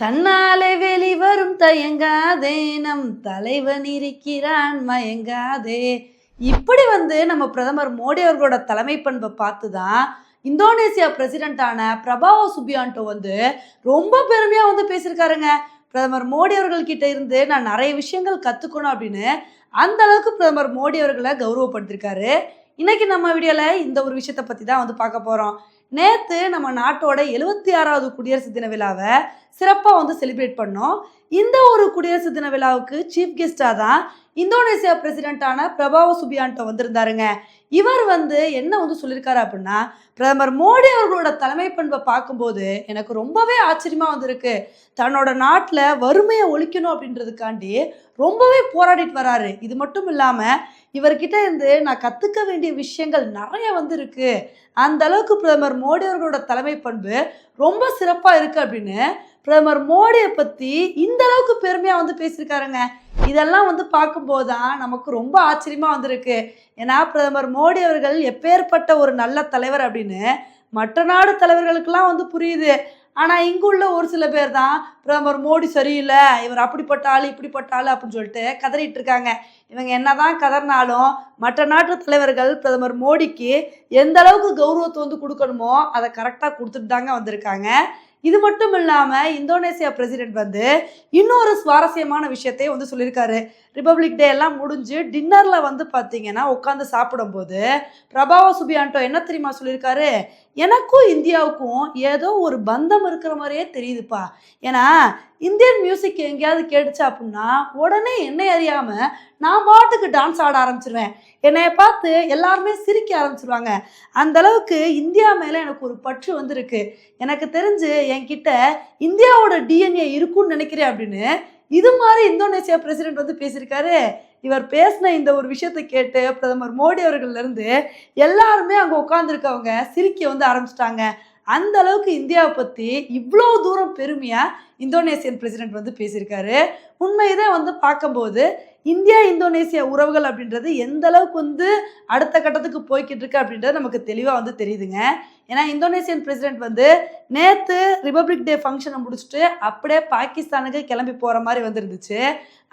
தன்னாலே வெளிவரும் தயங்காதே நம் தலைவன் இருக்கிறான் மயங்காதே. இப்படி வந்து நம்ம பிரதமர் மோடி அவர்களோட தலைமை பண்பை பார்த்து தான் இந்தோனேசியா பிரசிடென்ட்டான பிரபாவோ சுபியான்டோ வந்து ரொம்ப பெருமையாக வந்து பேசியிருக்காருங்க. பிரதமர் மோடி அவர்கள்கிட்ட இருந்து நான் நிறைய விஷயங்கள் கற்றுக்கணும் அப்படின்னு அந்த அளவுக்கு பிரதமர் மோடி அவர்களை கௌரவப்படுத்திருக்காரு இன்னைக்கு நம்ம வீடியோவில் இந்த ஒரு விஷயத்தை பற்றி தான் வந்து பார்க்க போகிறோம் நேற்று நம்ம நாட்டோட எழுபத்தி ஆறாவது குடியரசு தின விழாவை சிறப்பாக வந்து செலிப்ரேட் பண்ணோம். இந்த ஒரு குடியரசு தின விழாவுக்கு சீஃப் கெஸ்டாக தான் இந்தோனேசியா பிரசிடென்ட்டான பிரபாவ சுபியான்டோ வந்திருந்தாருங்க. இவர் வந்து என்ன வந்து சொல்லியிருக்காரு அப்படின்னா பிரதமர் மோடி அவர்களோட தலைமை பண்பை பார்க்கும்போது எனக்கு ரொம்பவே ஆச்சரியமாக வந்திருக்கு. தன்னோட நாட்டில் வறுமையை ஒழிக்கணும் அப்படின்றதுக்காண்டி ரொம்பவே போராடிட்டு வராரு. இது மட்டும் இல்லாமல் இவர்கிட்ட இருந்து நான் கற்றுக்க வேண்டிய விஷயங்கள் நிறைய வந்து அந்த அளவுக்கு பிரதமர் மோடி அவர்களோட தலைமை பண்பு ரொம்ப சிறப்பாக இருக்குது அப்படின்னு பிரதமர் மோடியை பற்றி இந்த அளவுக்கு பெருமையாக வந்து பேசியிருக்காருங்க. இதெல்லாம் வந்து பார்க்கும்போது தான் நமக்கு ரொம்ப ஆச்சரியமாக வந்திருக்கு. ஏன்னா பிரதமர் மோடி அவர்கள் எப்பேற்பட்ட ஒரு நல்ல தலைவர் அப்படின்னு மற்ற நாடு தலைவர்களுக்கெல்லாம் வந்து புரியுது. ஆனால் இங்குள்ள ஒரு சில பேர் தான் பிரதமர் மோடி சரியில்லை இவர் அப்படிப்பட்ட ஆள் இப்படிப்பட்ட ஆள் அப்படின்னு சொல்லிட்டு கதறிட்டு இருக்காங்க. இவங்க என்னதான் கதறினாலும் மற்ற நாட்டு தலைவர்கள் பிரதமர் மோடிக்கு எந்த அளவுக்கு கௌரவத்தை வந்து கொடுக்கணுமோ அதை கரெக்டாக கொடுத்துட்டு தாங்க வந்திருக்காங்க. இது மட்டும் இல்லாமல் இந்தோனேசியா பிரசிடென்ட் வந்து இன்னொரு சுவாரஸ்யமான விஷயத்தையும் வந்து சொல்லியிருக்காரு. ரிப்பப்ளிக் டே எல்லாம் முடிஞ்சு டின்னரில் வந்து பார்த்தீங்கன்னா உட்காந்து சாப்பிடும்போது பிரபாவ சுபியான்டோ என்ன தெரியுமா சொல்லியிருக்காரு? எனக்கும் இந்தியாவுக்கும் ஏதோ ஒரு பந்தம் இருக்கிற மாதிரியே தெரியுதுப்பா. ஏன்னா இந்தியன் மியூசிக் எங்கேயாவது கேட்டுச்சு அப்படின்னா உடனே என்னை அறியாமல் நான் பாட்டுக்கு டான்ஸ் ஆட ஆரம்பிச்சிருவேன். என்னைய பார்த்து எல்லாருமே சிரிக்க ஆரம்பிச்சிருவாங்க. அந்த அளவுக்கு இந்தியா மேலே எனக்கு ஒரு பற்று வந்திருக்கு. எனக்கு தெரிஞ்சு என்கிட்ட இந்தியாவோட டிஎன்ஏ இருக்கும்னு நினைக்கிறேன் அப்படின்னு இது மாதிரி இந்தோனேசியா பிரசிடென்ட் வந்து பேசியிருக்காரு. இவர் பேசின இந்த ஒரு விஷயத்தை கேட்டு பிரதமர் மோடி அவர்கள்லேருந்து எல்லாருமே அங்கே உட்காந்துருக்கவங்க சிரிக்க வந்து ஆரம்பிச்சிட்டாங்க. அந்த அளவுக்கு இந்தியாவை பற்றி இவ்வளோ தூரம் பெருமையாக இந்தோனேசியன் பிரசிடென்ட் வந்து பேசியிருக்காரு. உண்மைதான் வந்து பார்க்கும்போது இந்தியா இந்தோனேசியா உறவுகள் அப்படின்றது எந்த அளவுக்கு வந்து அடுத்த கட்டத்துக்கு போய்கிட்டு இருக்கு அப்படின்றது நமக்கு தெளிவாக வந்து தெரியுதுங்க. ஏன்னா இந்தோனேசியன் பிரசிடென்ட் வந்து நேற்று ரிப்பப்ளிக் டே ஃபங்க்ஷனை முடிச்சுட்டு அப்படியே பாகிஸ்தானுக்கு கிளம்பி போகிற மாதிரி வந்துருந்துச்சு.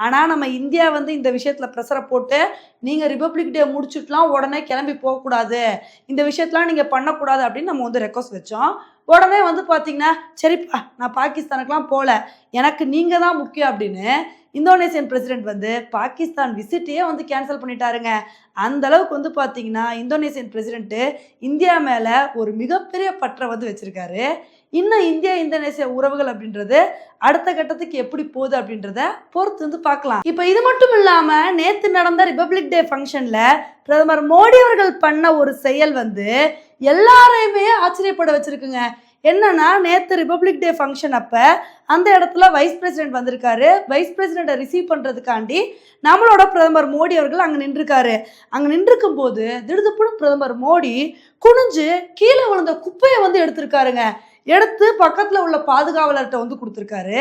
ஆனால் நம்ம இந்தியா வந்து இந்த விஷயத்தில் ப்ரெஷரை போட்டு நீங்கள் ரிப்பப்ளிக் டே முடிச்சுட்டுலாம் உடனே கிளம்பி போகக்கூடாது. இந்த விஷயத்தெலாம் நீங்கள் பண்ணக்கூடாது அப்படின்னு நம்ம வந்து ரெக்வஸ்ட் வச்சோம். உடனே வந்து பார்த்தீங்கன்னா சரிப்பா நான் பாகிஸ்தானுக்குலாம் போகல எனக்கு நீங்கள் தான் முக்கியம் அப்படின்னு இந்தோனேசியன் பிரசிடென்ட் வந்து பாகிஸ்தான் விசிட்டையே வந்து கேன்சல் பண்ணிட்டாருங்க. அந்த அளவுக்கு வந்து பார்த்தீங்கன்னா இந்தோனேசியன் பிரசிடென்ட்டு இந்தியா மேலே ஒரு மிகப்பெரிய பற்றை வந்து வச்சுருக்காரு. இன்னும் இந்தியா இந்தோனேசியா உறவுகள் அப்படின்றது அடுத்த கட்டத்துக்கு எப்படி போகுது அப்படின்றத பொறுத்து வந்து பார்க்கலாம். இப்போ இது மட்டும் இல்லாமல் நேற்று நடந்த ரிப்பப்ளிக் டே ஃபங்க்ஷனில் பிரதமர் மோடி அவர்கள் பண்ண ஒரு செயல் வந்து எல்லாரையுமே ஆச்சரியப்பட வச்சிருக்குங்க. என்னன்னா நேற்று ரிப்பப்ளிக் டே ஃபங்க்ஷன் அப்போ அந்த இடத்துல வைஸ் பிரசிடென்ட் வந்திருக்காரு. வைஸ் பிரசிடென்ட்டை ரிசீவ் பண்ணுறதுக்காண்டி நம்மளோட பிரதமர் மோடி அவர்கள் அங்கே நின்றுருக்காரு. அங்கே நின்றுக்கும் போது திடுதுப்புன்னு பிரதமர் மோடி குனிஞ்சு கீழே விழுந்த குப்பையை வந்து எடுத்திருக்காருங்க. எடுத்து பக்கத்தில் உள்ள பாதுகாவலர்கிட்ட வந்து கொடுத்துருக்காரு.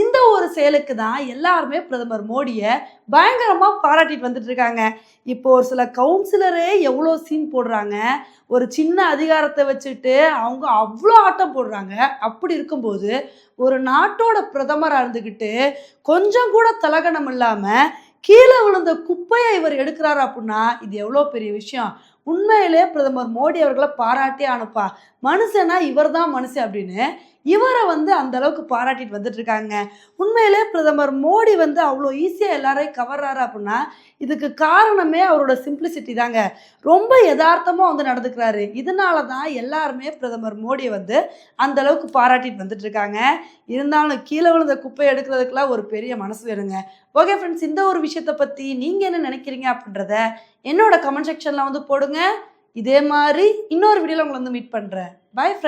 இந்த ஒரு செயலுக்கு தான் எல்லாருமே பிரதமர் மோடியை பயங்கரமாக பாராட்டிட்டு வந்துட்டு இருக்காங்க. இப்போ ஒரு சில கவுன்சிலரே எவ்வளோ சீன் போடுறாங்க. ஒரு சின்ன அதிகாரத்தை வச்சுட்டு அவங்க அவ்வளோ ஆட்டம் போடுறாங்க. அப்படி இருக்கும்போது ஒரு நாட்டோட பிரதமராக இருந்துக்கிட்டு கொஞ்சம் கூட தலகணம் இல்லாமல் கீழே விழுந்த குப்பையை இவர் எடுக்கிறாரு அப்படின்னா இது எவ்வளோ பெரிய விஷயம்? உண்மையிலே பிரதமர் மோடி அவர்களை பாராட்டி அனுப்பா. மனுஷனா இவர் தான் மனுஷன் அப்படின்னு இவரை வந்து அந்த அளவுக்கு பாராட்டிட்டு வந்துட்டு இருக்காங்க. உண்மையிலே பிரதமர் மோடி வந்து அவ்வளோ ஈஸியாக எல்லாரையும் கவர்றாரு அப்படின்னா இதுக்கு காரணமே அவரோட சிம்பிளிசிட்டி தாங்க. ரொம்ப யதார்த்தமாக வந்து நடந்துக்கிறாரு. இதனால தான் எல்லாருமே பிரதமர் மோடியை வந்து அந்த அளவுக்கு பாராட்டிட்டு வந்துட்டு இருக்காங்க. இருந்தாலும் கீழே விழுந்த குப்பை எடுக்கிறதுக்கெல்லாம் ஒரு பெரிய மனசு வேணுங்க. ஓகே ஃப்ரெண்ட்ஸ் இந்த ஒரு விஷயத்தை பற்றி நீங்கள் என்ன நினைக்கிறீங்க அப்படின்றத என்னோட கமெண்ட் செக்ஷனில் வந்து போடுங்க. இதே மாதிரி இன்னொரு வீடியோவில் உங்களை வந்து மீட் பண்ணுறேன் பை ஃப்ரெண்ட்ஸ்